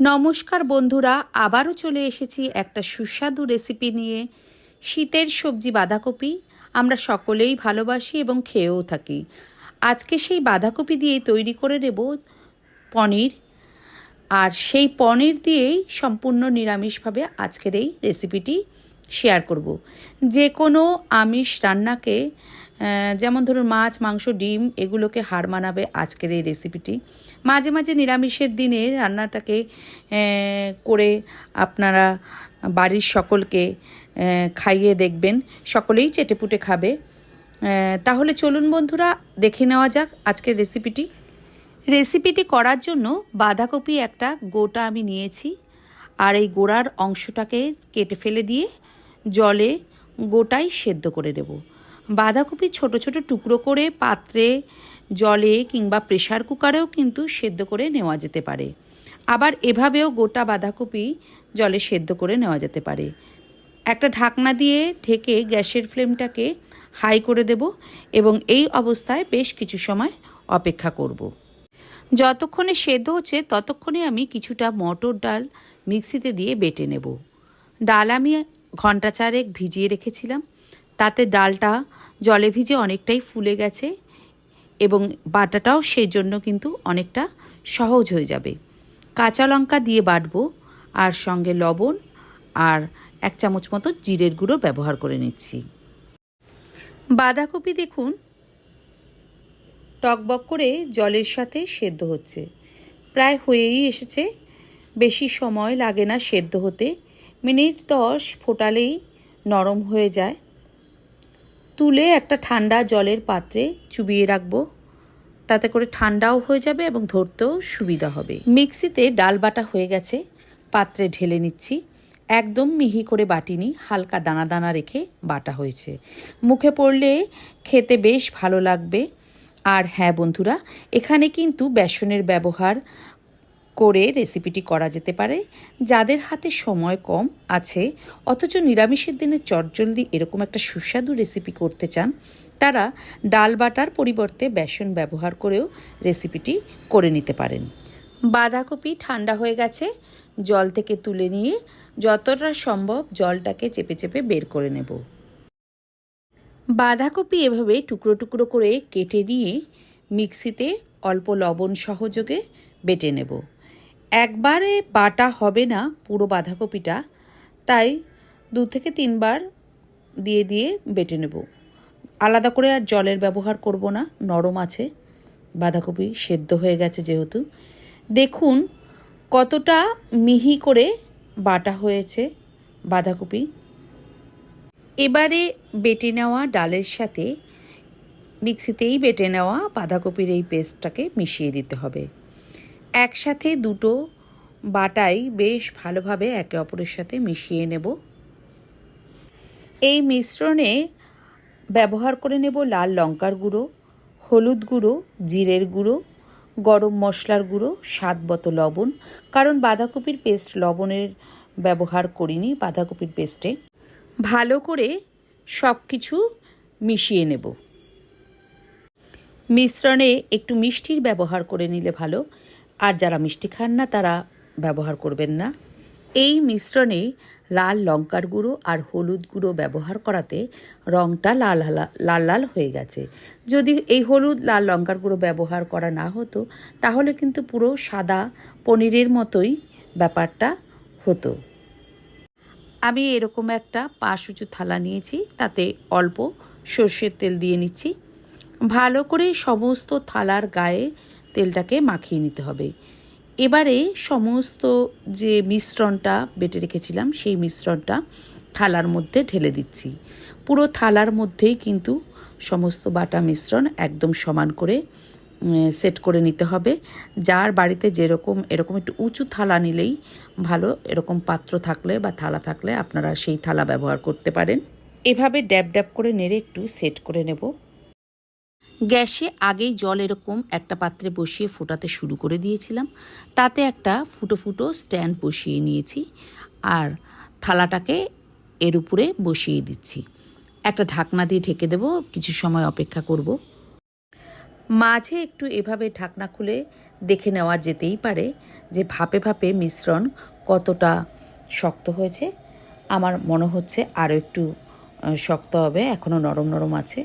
নমস্কার বন্ধুরা, আবারও চলে এসেছি একটা সুস্বাদু রেসিপি নিয়ে। শীতের সবজি বাঁধাকপি, আমরা সকলেই ভালোবাসি এবং খেয়েও থাকি। আজকে সেই বাঁধাকপি দিয়ে তৈরি করে নেব পনির। আর সেই পনির দিয়েই সম্পূর্ণ নিরামিষভাবে আজকের এই রেসিপিটি শেয়ার করব। যে কোনো আমিষ রান্নাকে যেমন ধরুন মাছ, মাংস, ডিম, এগুলোকে হার মানাবে আজকের এই রেসিপিটি মাঝে মাঝে নিরামিষের দিনে রান্নাটাকে করে আপনারা বাড়ির সকলকে খাইয়ে দেখবেন। সকলেই চেটেপুটে খাবে। তাহলে চলুন বন্ধুরা, দেখে নেওয়া যাক আজকের রেসিপিটি রেসিপিটি করার জন্য বাঁধাকপি একটা গোটা আমি নিয়েছি। আর এই গোড়ার অংশটাকে কেটে ফেলে দিয়ে জলে গোটাই সেদ্ধ করে দেব বাঁধাকপি ছোট ছোট টুকরো করে পাত্রে, জলে কিংবা প্রেশার কুকারেও কিন্তু সেদ্ধ করে নেওয়া যেতে পারে। আবার এভাবেও গোটা বাঁধাকপি জলে সেদ্ধ করে নেওয়া যেতে পারে। একটা ঢাকনা দিয়ে ঢেকে গ্যাসের ফ্লেমটাকে হাই করে দেব এবং এই অবস্থায় বেশ কিছু সময় অপেক্ষা করব। যতক্ষণে সেদ্ধ হচ্ছে ততক্ষণে আমি কিছুটা মটর ডাল মিক্সিতে দিয়ে বেটে নেব। ডাল আমি ঘণ্টা চারেক ভিজিয়ে রেখেছিলাম। তাতে ডালটা জলে ভিজে অনেকটাই ফুলে গেছে এবং বাটাটাও সেই জন্য কিন্তু অনেকটা সহজ হয়ে যাবে। কাঁচা লঙ্কা দিয়ে বাটবো আর সঙ্গে লবণ আর এক চামচ মতো জিরের গুঁড়ো ব্যবহার করে নিচ্ছি। বাঁধাকপি দেখুন, টকবক করে জলের সাথে সেদ্ধ হচ্ছে। প্রায় হয়েই এসেছে, বেশি সময় লাগে না সেদ্ধ হতে। মিনিট দশ ফোটালেই নরম হয়ে যায়। তুলে একটা ঠান্ডা জলের পাত্রে চুবিয়ে রাখব। তাতে করে ঠান্ডাও হয়ে যাবে এবং ধরতেও সুবিধা হবে। মিক্সিতে ডাল বাটা হয়ে গেছে। পাত্রে ঢেলে নিচ্ছি। একদম মিহি করে বাটিনি, হালকা দানা দানা রেখে বাটা হয়েছে। মুখে পড়লে খেতে বেশ ভালো লাগবে। আর হ্যাঁ বন্ধুরা, এখানে কিন্তু বেসনের ব্যবহার করে রেসিপিটি করা যেতে পারে। যাদের হাতে সময় কম আছে, অথচ নিরামিষের দিনে চটজলদি এরকম একটা সুস্বাদু রেসিপি করতে চান, তারা ডাল বাটার পরিবর্তে বেসন ব্যবহার করেও রেসিপিটি করে নিতে পারেন। বাঁধাকপি ঠান্ডা হয়ে গেছে, জল থেকে তুলে নিয়ে যতটা সম্ভব জলটাকে চেপে চেপে বের করে নেব। বাঁধাকপি এভাবে টুকরো টুকরো করে কেটে নিয়ে মিক্সিতে অল্প লবণ সহযোগে বেটে নেব। একবারে বাটা হবে না পুরো বাঁধাকপিটা, তাই দু থেকে তিনবার দিয়ে দিয়ে বেটে নেব। আলাদা করে আর জলের ব্যবহার করব না, নরম আছে, বাঁধাকপি সেদ্ধ হয়ে গেছে যেহেতু। দেখুন কতটা মিহি করে বাটা হয়েছে বাঁধাকপি। এবারে বেটে নেওয়া ডালের সাথে মিক্সিতেই বেটে নেওয়া বাঁধাকপির এই পেস্টটাকে মিশিয়ে দিতে হবে। একসাথে দুটো বাটাই বেশ ভালোভাবে একে অপরের সাথে মিশিয়ে নেব। এই মিশ্রণে ব্যবহার করে নেব লাল লঙ্কার গুঁড়ো, হলুদ গুঁড়ো, জিরের গুঁড়ো, গরম মশলার গুঁড়ো, স্বাদ মতো লবণ। কারণ বাঁধাকপির পেস্ট লবণের ব্যবহার করিনি, বাঁধাকপির পেস্টে। ভালো করে সব কিছু মিশিয়ে নেব। মিশ্রণে একটু মিষ্টির ব্যবহার করে নিলে ভালো। আর যারা মিষ্টি খান না, তারা ব্যবহার করবেন না। এই মিশ্রণে লাল লঙ্কার গুঁড়ো আর হলুদ গুঁড়ো ব্যবহার করাতে রঙটা লাল লাল লাল হয়ে গেছে। যদি এই হলুদ, লাল লঙ্কার গুঁড়ো ব্যবহার করা না হতো, তাহলে কিন্তু পুরো সাদা পনিরের মতোই ব্যাপারটা হতো। আমি এরকম একটা পাঁচ উঁচু থালা নিয়েছি, তাতে অল্প সর্ষের তেল দিয়ে নিচ্ছি। ভালো করে সমস্ত থালার গায়ে তেলটাকে মাখিয়ে নিতে হবে। এবারে সমস্ত যে মিশ্রণটা বেটে রেখেছিলাম, সেই মিশ্রণটা থালার মধ্যে ঢেলে দিচ্ছি। পুরো থালার মধ্যেই কিন্তু সমস্ত বাটা মিশ্রণ একদম সমান করে সেট করে নিতে হবে। যার বাড়িতে যেরকম, এরকম একটু উঁচু থালা নিলেই ভালো, এরকম পাত্র থাকলে বা থালা থাকলে আপনারা সেই থালা ব্যবহার করতে পারেন। এভাবে ড্যাব ড্যাব করে নেড়ে একটু সেট করে নেব। গ্যাসে আগেই জল এরকম একটা পাত্রে বসিয়ে ফোটাতে শুরু করে দিয়েছিলাম। তাতে একটা ফুটো ফুটো স্ট্যান্ড বসিয়ে নিয়েছি আর থালাটাকে এর উপরে বসিয়ে দিচ্ছি। একটা ঢাকনা দিয়ে ঢেকে দেব, কিছু সময় অপেক্ষা করব। মাঝে একটু এভাবে ঢাকনা খুলে দেখে নেওয়া যেতেই পারে যে ভাপে ভাপে মিশ্রণ কতটা শক্ত হয়েছে। আমার মনে হচ্ছে আরও একটু শক্ত হবে এখনও নরম নরম আছে।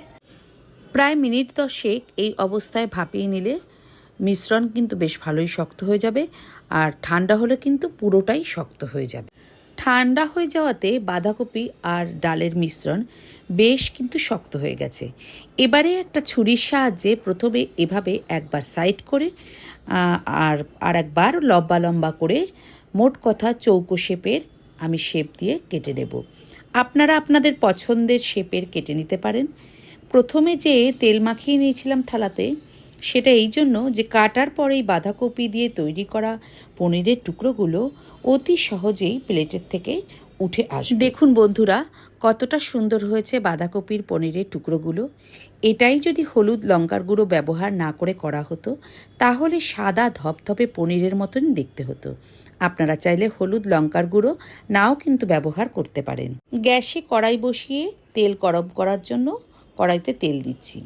প্রায় মিনিট দশেক এই অবস্থায় ভাপিয়ে নিলে মিশ্রণ কিন্তু বেশ ভালোই শক্ত হয়ে যাবে আর ঠান্ডা হলে কিন্তু পুরোটাই শক্ত হয়ে যাবে। ঠান্ডা হয়ে যাওয়াতে বাঁধাকপি আর ডালের মিশ্রণ বেশ কিন্তু শক্ত হয়ে গেছে। এবারে একটা ছুরির সাহায্যে প্রথমে এভাবে একবার সাইড করে আর আর একবার লম্বা লম্বা করে মোট কথা চৌকো শেপের আমি শেপ দিয়ে কেটে নেব। আপনারা আপনাদের পছন্দের শেপের কেটে নিতে পারেন। প্রথমে যে তেল মাখিয়ে নিয়েছিলাম থালাতে সেটা এই জন্য যে কাটার পরেই বাঁধাকপি দিয়ে তৈরি করা পনিরের টুকরোগুলো অতি সহজেই প্লেটের থেকে উঠে আসবে। দেখুন বন্ধুরা কতটা সুন্দর হয়েছে বাঁধাকপির পনিরের টুকরোগুলো। এটাই যদি হলুদ লঙ্কার গুঁড়ো ব্যবহার না করে করা হতো তাহলে সাদা ধপধপে পনিরের মতন দেখতে হতো। আপনারা চাইলে হলুদ লঙ্কার গুঁড়ো নাও কিন্তু ব্যবহার করতে পারেন। গ্যাসে কড়াই বসিয়ে তেল গরম করার জন্য কড়াইতে তেল দিচ্ছি।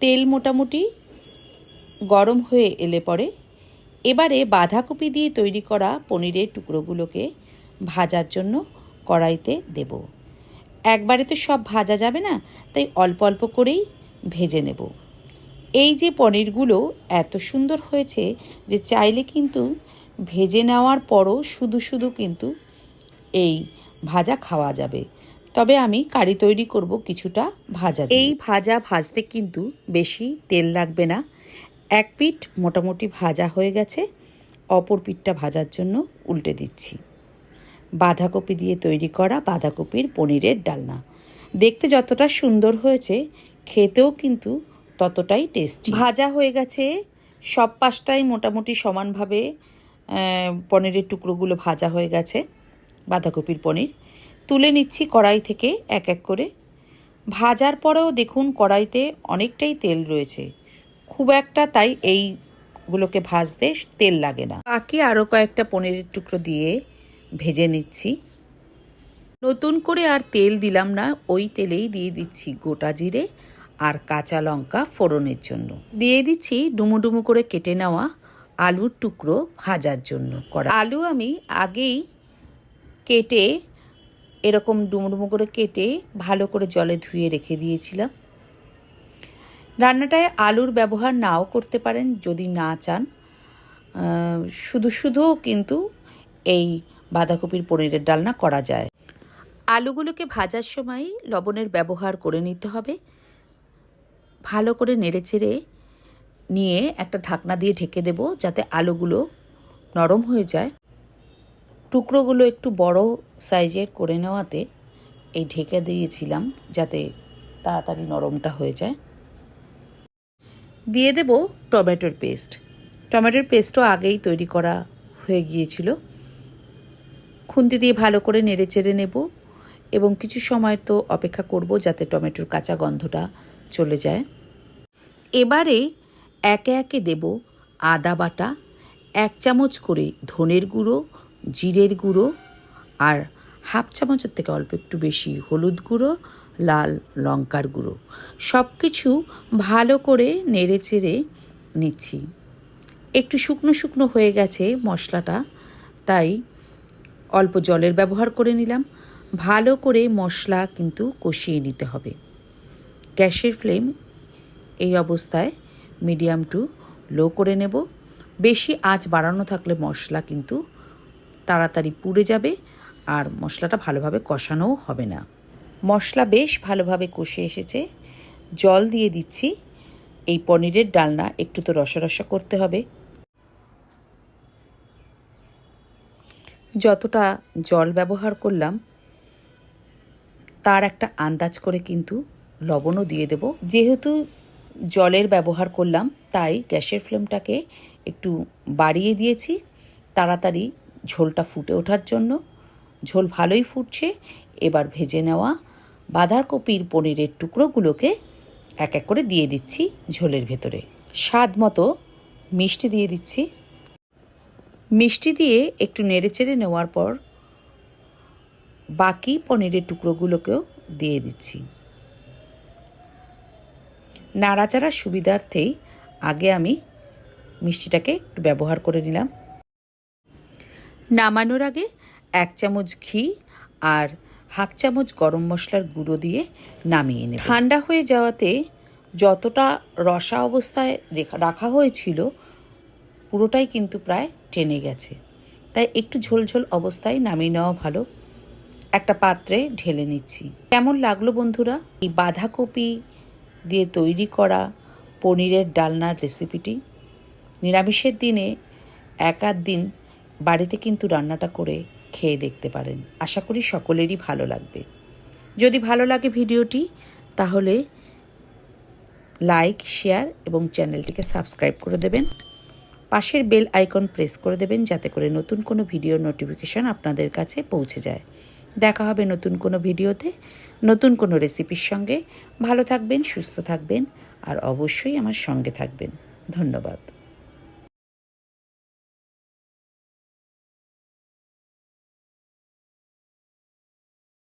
তেল মোটামুটি গরম হয়ে এলে পরে এবারে বাঁধাকপি দিয়ে তৈরি করা পনিরের টুকরোগুলোকে ভাজার জন্য কড়াইতে দেব। একবারে তো সব ভাজা যাবে না, তাই অল্প অল্প করেই ভেজে নেব। এই যে পনিরগুলো এত সুন্দর হয়েছে যে চাইলে কিন্তু ভেজে নেওয়ার পরও শুধু শুধু কিন্তু এই ভাজা খাওয়া যাবে। তবে আমি কারি তৈরি করব কিছুটা ভাজা এই ভাজা ভাজতে কিন্তু বেশি তেল লাগবে না। এক পিঠ মোটামুটি ভাজা হয়ে গেছে অপর পিঠটা ভাজার জন্য উল্টে দিচ্ছি। বাঁধাকপি দিয়ে তৈরি করা বাঁধাকপির পনিরের ডালনা। দেখতে যতটা সুন্দর হয়েছে খেতেও কিন্তু ততটাই টেস্টি। ভাজা হয়ে গেছে সব পাশটাই মোটামুটি সমানভাবে পনিরের টুকরোগুলো ভাজা হয়ে গেছে বাঁধাকপির পনির। তুলে নিচ্ছি কড়াই থেকে এক এক করে। ভাজার পরেও দেখুন কড়াইতে অনেকটাই তেল রয়েছে। খুব একটা তাই এইগুলোকে ভাজতে তেল লাগে না। বাকি আরও কয়েকটা পনিরের টুকরো দিয়ে ভেজে নিচ্ছি। নতুন করে আর তেল দিলাম না, ওই তেলেই দিয়ে দিচ্ছি গোটা জিরে আর কাঁচা লঙ্কা ফোড়নের জন্য। দিয়ে দিচ্ছি ডুমু ডুমু করে কেটে নেওয়া আলুর টুকরো ভাজার জন্য করা আলু আমি আগেই কেটে এরকম ডুমু ডুমু করে কেটে ভালো করে জলে ধুয়ে রেখে দিয়েছিলাম। রান্নাটায় আলুর ব্যবহার নাও করতে পারেন যদি না চান। শুধু শুধুও কিন্তু এই বাঁধাকপির পনিরের ডালনা করা যায়। আলুগুলোকে ভাজার সময় লবণের ব্যবহার করে নিতে হবে। ভালো করে নেড়েচেড়ে নিয়ে একটা ঢাকনা দিয়ে ঢেকে দেব যাতে আলুগুলো নরম হয়ে যায়। টুকরোগুলো একটু বড় সাইজের করে নেওয়াতে এই ঢেকে দিয়েছিলাম যাতে তাড়াতাড়ি নরমটা হয়ে যায়। দিয়ে দেব টমেটোর পেস্ট। টমেটোর পেস্টও আগেই তৈরি করা হয়ে গিয়েছিল। খুন্তি দিয়ে ভালো করে নেড়ে চেড়ে নেব এবং কিছু সময় তো অপেক্ষা করব যাতে টমেটোর কাঁচা গন্ধটা চলে যায়। এবারে একে একে দেব আদা বাটা, এক চামচ করে ধনের গুঁড়ো জিরের গুঁড়ো আর হাফ চামচের থেকে অল্প একটু বেশি হলুদ গুঁড়ো, লাল লঙ্কার গুঁড়ো। সব কিছু ভালো করে নেড়ে চেড়ে নিচ্ছি। একটু শুকনো শুকনো হয়ে গেছে মশলাটা, তাই অল্প জলের ব্যবহার করে নিলাম। ভালো করে মশলা কিন্তু কষিয়ে নিতে হবে। গ্যাসের ফ্লেম এই অবস্থায় মিডিয়াম টু লো করে নেব। বেশি আঁচ বাড়ানো থাকলে মশলা কিন্তু তাড়াতাড়ি পুড়ে যাবে আর মশলাটা ভালোভাবে কষানোও হবে না। মশলা বেশ ভালোভাবে কষে এসেছে। জল দিয়ে দিচ্ছি। এই পনিরের ডালনা একটু তো রসা রসা করতে হবে। যতটা জল ব্যবহার করলাম, তার একটা আন্দাজ করে কিন্তু লবণও দিয়ে দেব। যেহেতু জলের ব্যবহার করলাম, তাই গ্যাসের ফ্লেমটাকে একটু বাড়িয়ে দিয়েছি। তাড়াতাড়ি ঝোলটা ফুটে ওঠার জন্য। ঝোল ভালোই ফুটছে। এবার ভেজে নেওয়া বাঁধাকপির পনিরের টুকরোগুলোকে এক এক করে দিয়ে দিচ্ছি ঝোলের ভেতরে। স্বাদ মতো মিষ্টি দিয়ে দিচ্ছি। মিষ্টি দিয়ে একটু নেড়েচেড়ে নেওয়ার পর বাকি পনিরের টুকরোগুলোকেও দিয়ে দিচ্ছি। নাড়াচাড়ার সুবিধার্থেই আগে আমি মিষ্টিটাকে একটু ব্যবহার করে নিলাম। নামানোর আগে এক চামচ ঘি আর হাফ চামচ গরম মশলার গুঁড়ো দিয়ে নামিয়ে নেব। ঠান্ডা হয়ে যাওয়াতে যতটা রসা অবস্থায় রেখা- হয়েছিল, পুরোটাই কিন্তু প্রায় টেনে গেছে। তাই একটু ঝোলঝোল অবস্থায় নামিয়ে নেওয়া ভালো। একটা পাত্রে ঢেলে নিচ্ছি। কেমন লাগল বন্ধুরা? এই বাঁধাকপি দিয়ে তৈরি করা পনিরের ডালনার রেসিপিটি নিরামিষের দিনে এক দিন বাড়িতে কিন্তু রান্নাটা করে খেয়ে দেখতে পারেন। আশা করি সকলেরই ভালো লাগবে। যদি ভালো লাগে ভিডিওটি, তাহলে লাইক, শেয়ার এবং চ্যানেলটিকে সাবস্ক্রাইব করে দেবেন। পাশের বেল আইকন প্রেস করে দেবেন যাতে করে নতুন কোনো ভিডিওর নোটিফিকেশান আপনাদের কাছে পৌঁছে যায়। দেখা হবে নতুন কোনো ভিডিওতে, নতুন কোনো রেসিপির সঙ্গে। ভালো থাকবেন, সুস্থ থাকবেন, আর অবশ্যই আমার সঙ্গে থাকবেন। ধন্যবাদ।